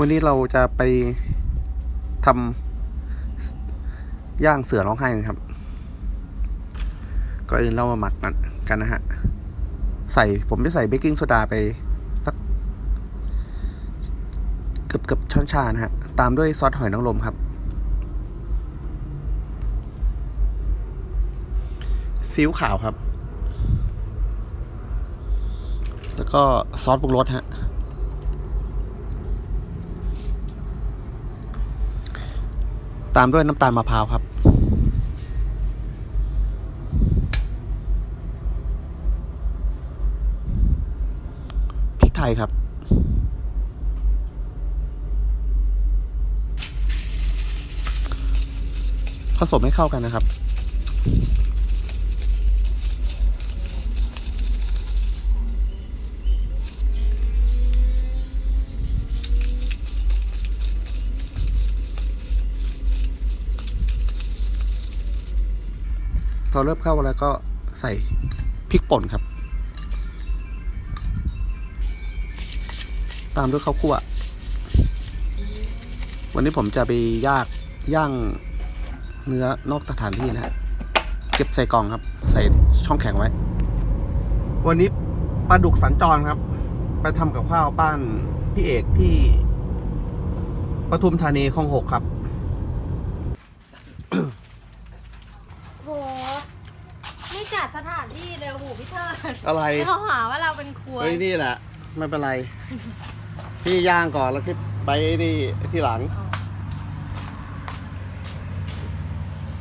วันนี้เราจะไปทำย่างเสือร้องไห้กันครับก่อนอื่นเรามาหมักกันกันนะฮะ ใส่ผมจะใส่เบกกิ้งโซดาไปสักเกือบเกือบช้อนชานะฮะ ตามด้วยซอสหอยนางรมครับซีอิ๊วขาวครับ แล้วก็ซอสปรุงรสฮะ ตามด้วยน้ำตาลมะพร้าวครับ พริกไทยครับ ผสมให้เข้ากันนะครับ อเริ่มเข้าแล้วก็ใส่พริกป่นครับ ตามด้วยข้าวคั่ว วันนี้ผมจะไปย่างย่างเนื้อนอกสถานที่นะฮะเก็บใส่กล่องครับ ใส่ช่องแข็งไว้ วันนี้ปลาดุกสัญจรครับ ไปทำกับข้าวบ้านพี่เอกที่ปทุมธานีคลองหกครับ โห นี่จัดสถาน ที่เลยโอ้โหพี่เทิดอะไร เขาหาว่าเราเป็นครัวเฮ้ยนี่แหละ ไม่เป็นไร พี่ย่างก่อนแล้วพี่ไปนี่ที่หลัง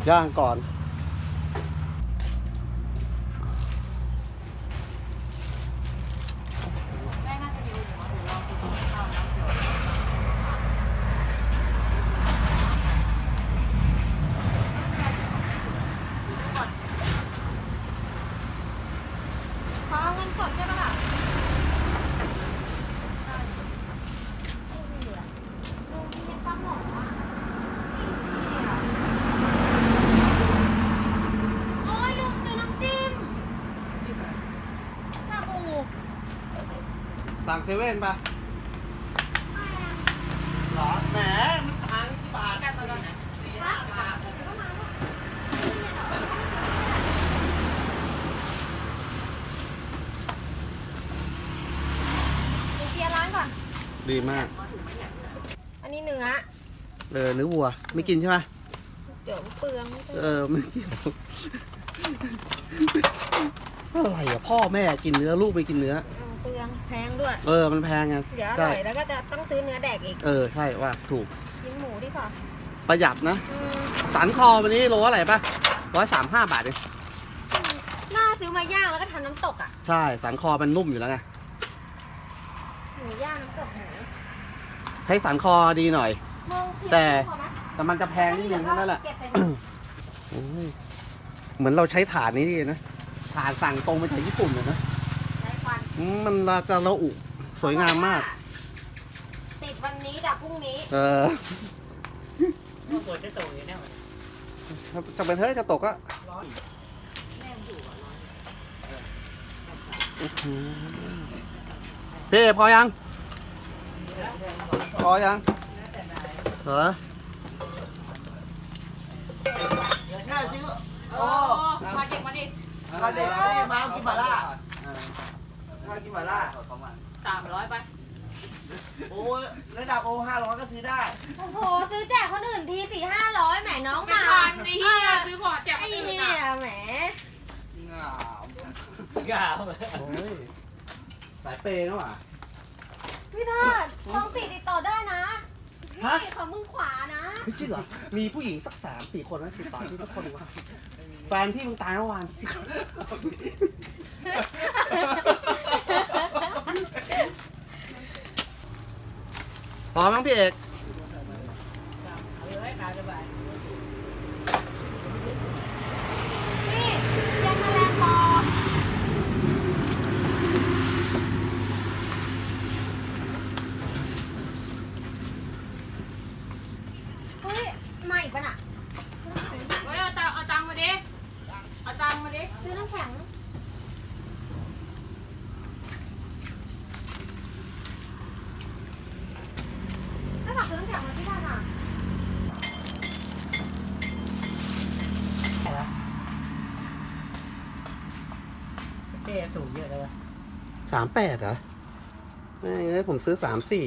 ย่างก่อน แม่น่าจะมีอุ่นอยู่เดี๋ยวลองกินข้าวนะขอเอาเงินสดใช่ปะล่ะดูมีเงินปั๊มหมออะโอ้ยลืมซื้อน้ำจิ้มชาบู สั่งเซเว่นปะหรอ แหม มันทางกี่บาทกันตอนนั้นสี่ห้าบาทเดี๋ยวเคลียร์ร้านก่อน ดีมาก อันนี้เนื้อ เออเนื้อวัว ไม่กินใช่ไหมเดี๋ยวเปลืองไม่เออไม่เกี่ยวอะไรอะพ่อแม่กินเนื้อลูกไม่กินเนื้อเอาเปลือง แพงด้วย เออมันแพงไงเดี๋ยวอใช่ร่อยแล้วก็จะต้องซื้อเนื้อแดกอีกเออใช่ว่าถูกกินหมูดีกว่าประหยัดนะ อืมสันคอวันนี้โลอะไรปะร้อยสามห้าบาทเองน่าซื้อมาย่างแล้วก็ทำน้ำตกอะใช่ สันคอมันนุ่มอยู่แล้วไงหมูย่างน้ำตกหมูใช้สันคอดีหน่อยโมงเที่ยงแต่พอไหมแต่มันจะแพงนิดนึงแค่นั้นแหละ เก็บใส่ถุงโอ้ยเหมือนเราใช้ถ่านนี้ดีนะถ่านสั่งตรงมาจากญี่ปุ่นเลยนะใช้ ควันอืมมันราจะระอุ สวยงามมาก ติดวันนี้ดับพรุ่งนี้ เออก็ปวดจะโตอยู่เนี่ยจะเป็นเฮ้ยจะตกอะร้อนพี่พอยัง พอยัง เหรอน่าซื้อโอ้มาเก็บมาดิมาเด็กมาดิมากินหมาล่า มากินหมาล่าสามร้อยไป โอ้ระดับโอห้าร้อยก็ซื้อได้ โอ้โห ซื้อแจกคนอื่นทีสี่ห้าร้อยแหมน้องมาพันไอ้เหี้ยซื้อของแจกไอ้คนอื่นเนี่อะยแหมงามงามโอ้ยสายเปย์นะหว่ะ พี่เทิดท้องสี่ติดต่อได้นะฮะนี่ขอมือขวานะ ไม่จริงเหรอ มีผู้หญิงสักสามสี่คนนะติดต่อที่ทุกคนวะแฟนพี่มึงตายเมื่อวาน พอมั้งพี่เอกนี่ยังแมลงปอเฮ้ยมาอีกปะน่ะ เฮ้ยเอาตังเอาตังค์มาดิ เอาตังค์มาดิ ซื้อน้ำแข็ง จะ ถูกเยอะเลยวะสามแปดเหรอไม่เอ้ยผมซื้อสามสี่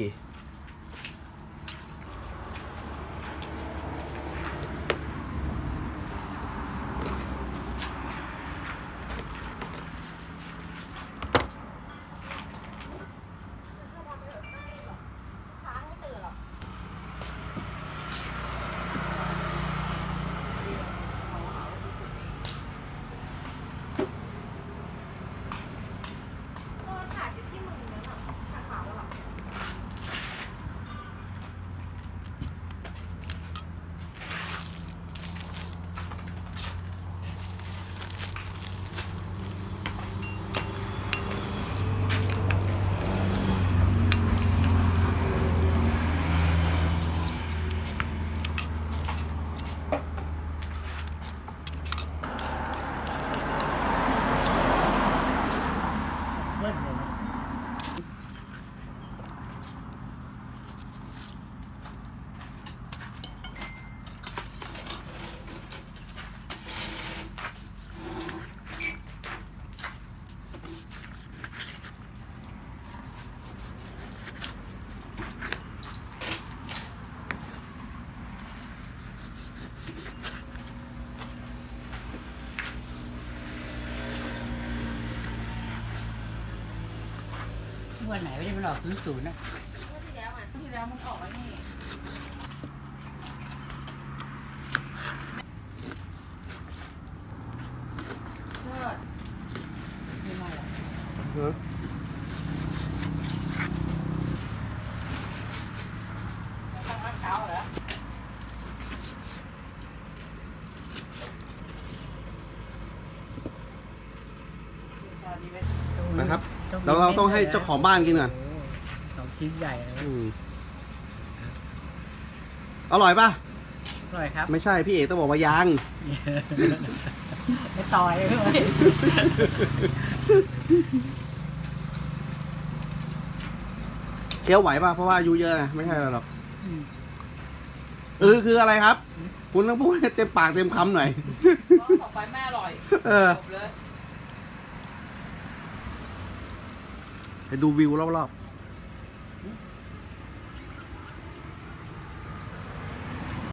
ค้างไม่ตื่นหรอกเออขาดอยู่ที่มือนั่นน่ะขาขาวแล้วหรอ เบิ้ลเลยนะ วันไหนไม่ได้มันออกศูนย์ศูนย์นะที่แล้วอะที่แล้วมันออกไว้นี่เลิศ ไม่มาหรอก ตั้งแต่เช้าเหรอ ตอนนี้ไม่ นะครับ มี แล้ว เราต้องให้เจ้าของบ้านกินก่อนโอ้สองชิ้นใหญ่เลยอืมอร่อยปะอร่อยครับ ไม่ใช่พี่เอกต้องบอกว่ายังไม่ต่อยเลยเคี้ยวไหวป่ะเพราะว่าอายุเยอะไงไม่ใช่หรอกเออคืออะไรครับ คุณต้องพูดให้เต็มปากเต็มคำหน่อยก็ต่อไปแม่อร่อยเออ จบเลย ไปดูวิวรอบ